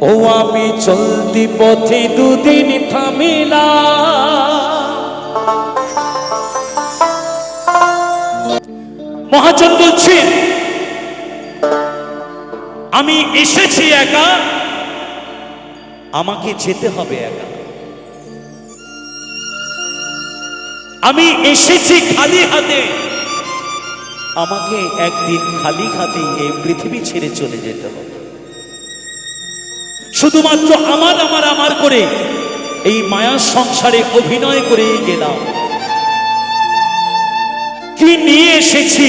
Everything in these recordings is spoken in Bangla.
ও আমি চলতি পথে দুদিন থামিলা মহাজন বলছেন, আমি এসেছি একা, আমাকে যেতে হবে একা। আমি এসেছি খালি হাতে, আমাকে একদিন খালি হাতে এই পৃথিবী ছেড়ে চলে যেতে হবে। শুধুমাত্র আমার আমার আমার করে এই মায়ার সংসারে অভিনয় করে গেলাম। কি নিয়ে এসেছি?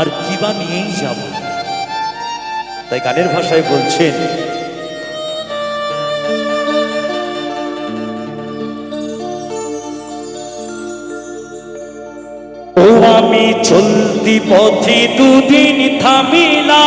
আর কিবা নিয়েই যাব? তাই গানের ভাষায় বলছেন, ও আমি চলতি পথে দুদিন থামিলা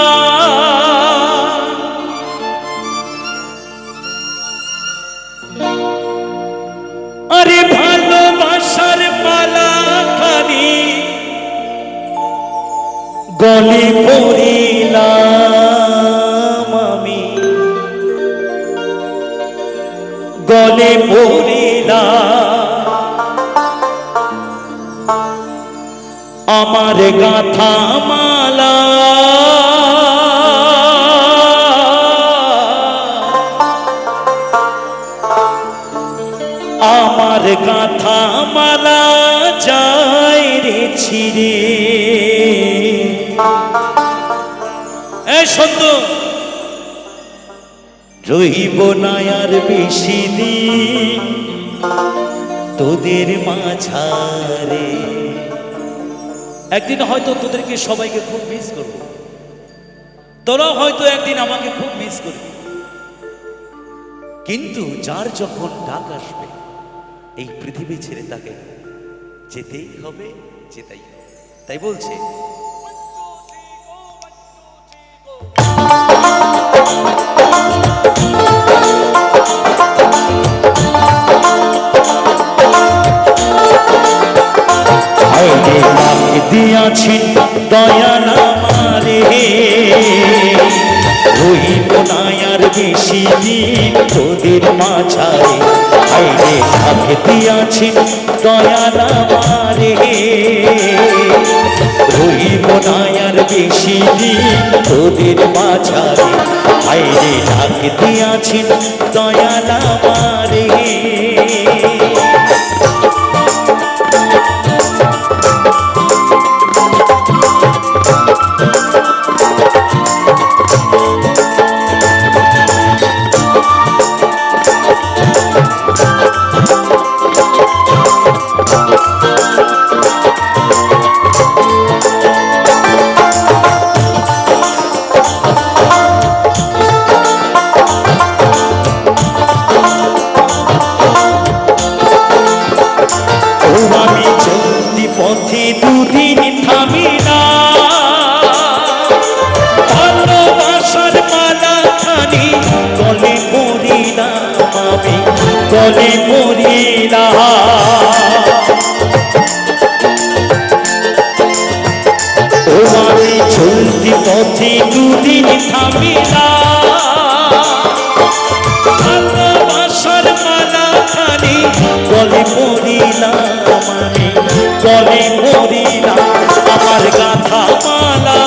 গলে পড়িলাম আমি। গলে পড়িলাম। আমার গাথা মালা। আমার গাথা মালা যায় রে ছিড়ে। এ সত্য। রইব না আর বেশি দিন তোদের মাঝারে। একদিন হয়তো তোদেরকে সবাইকে খুব মিস করব। তোরা হয়তো একদিন আমাকে খুব মিস করবি। কিন্তু যার যখন ডাক আসবে এই পৃথিবী ছেড়ে তাকে যেতেই হবে যেতেই হবে। তাই বলছে দিন তোদের মাঝারে। আইরে থাকতে দিয়াছেন দয়াল আমারে রইব না আর বেশি তোদের মাঝারে। আইরে থাকতে দিয়াছেন দয়াল আমারে দুদিন থামিলা ভালোবাসার মালা খানি গলে পড়িলাম আমি গলে পড়িলাম আমার গাথা মালা।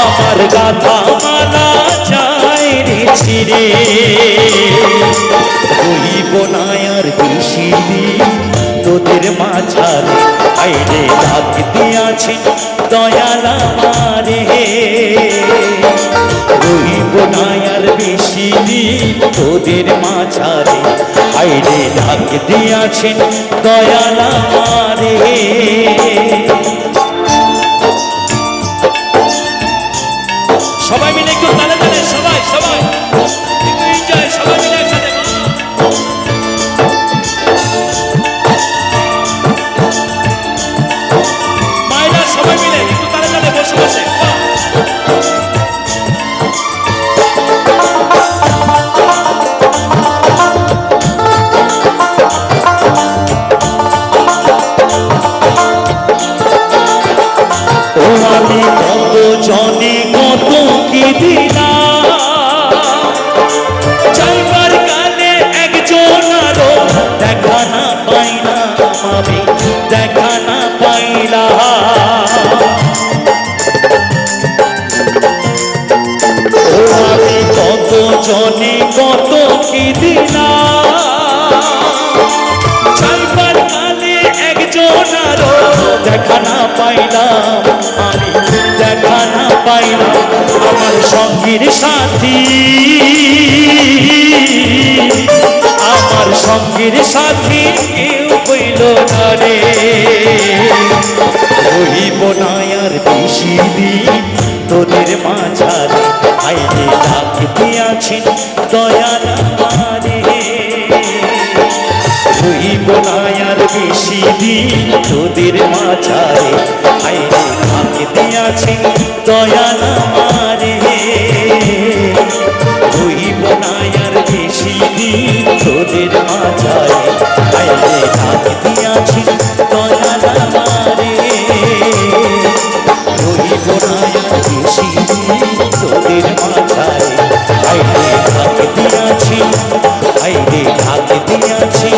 আমার গাথা মালা যায় রে ছিড়ে। রইব না আর বেশি দিন, তোদের মাঝারে আইরে ডাক দিয়াছেন তোদের মাঝারে আইরে ডাক দিয়াছেন দয়াল আমারে সবাই মিলে একটু তালে তালে কত সঙ্গীর সাথী। আমার সঙ্গীর সাথী কেউ হইল না রে। রহিব না আর বেশি দিন, তোদের মাঝারে আইনে ডাক দিয়াছেন দয়াল আমারে রহিব না বেশি দিন, তোদের মাঝারে আইনে ডাক দিয়াছেন দয়াল আমারে রহিব না আর বেশি দিন তোদের মাঝারে। আইনে ডাক দিয়াছেন দয়াল আমারে। রহিব না আর বেশি দিন তোদের মাঝারে। আইনে ডাক দিয়াছি আইনে ডাক দিয়াছি